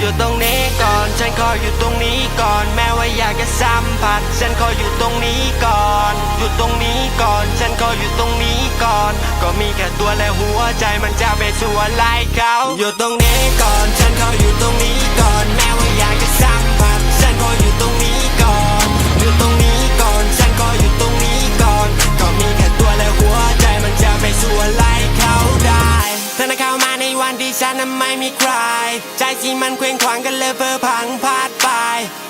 อยู่ตรงนี้ก่อน ฉันขออยู่ตรงนี้ก่อน แม้ว่าอยากจะสัมผัส ฉันขออยู่ตรงนี้ก่อน อยู่ตรงนี้ก่อน ฉันขออยู่ตรงนี้ก่อน ก็มีแค่ตัวและหัวใจมันจะไปสู่อะไรเขา อยู่ตรงนี้ก่อน ฉันขออยู่ตรงนี้ก่อน ฉันนั้นไม่มีใคร ใจที่มันเคว้งคว้างกันเลยเพ้อพังพลาดไป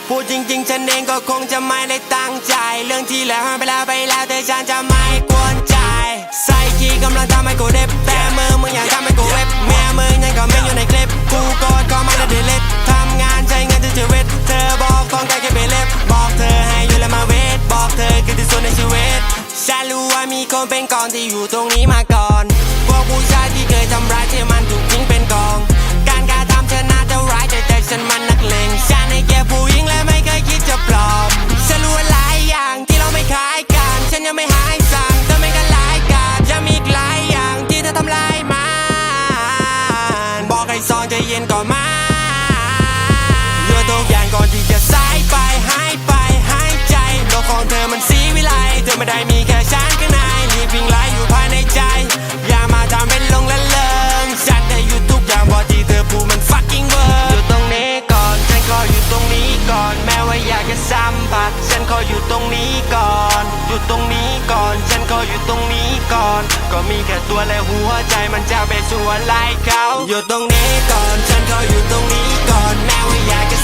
พูดจริง ๆ ฉันเองก็คงจะไม่ได้ตั้งใจ เรื่องที่แล้วไปแล้วไปแล้วแต่ฉันจะไม่กวนใจ ใส่กีกำลังทำให้กูเด็บแต่มือมึงอยากทำให้กูเว็บแม่มึงยังก็ไม่อยู่ในคลิปกูกดก็ไม่ได้เดลิททำงานใช้เงินจนชีวิตเธอบอกของแกแค่เปเล็บบอกเธอให้อยู่และมาเวทบอกเธอคือที่สุดในชีวิตฉันรู้ว่ามีคนเป็นกองที่อยู่ตรงนี้มาก่อนพวกผู้ชายที่เคยทำร้ายที่มันถูกทิ้ง ให้ซองใจเย็นก่อนมาเลือทุกอย่างก่อนที่จะสายไปหายไปหายใจโลกของเธอมันสีวิไลเธอไม่ได้มีแค่ฉันข้างในรีบวิ่งไล่อยู่ภายในใจ อย่ามาทำเป็นลงละเริงฉันได้อยู่ทุกอย่างบอกที่เธอพูดมัน fucking word อยู่ตรงนี้ก่อนฉันขออยู่ตรงนี้ก่อน แม้ว่าอยากจะสัมผัสฉันขออยู่ตรงนี้ก่อน อยู่ตรงนี้ ก่อน ฉันขออยู่ตรงนี้ก่อน ก็มีแค่ตัวและหัวใจมันจะไปสู่อะไรเขา อยู่ตรงนี้ก่อน ฉันขออยู่ตรงนี้ก่อน แม้ว่าอยากจะ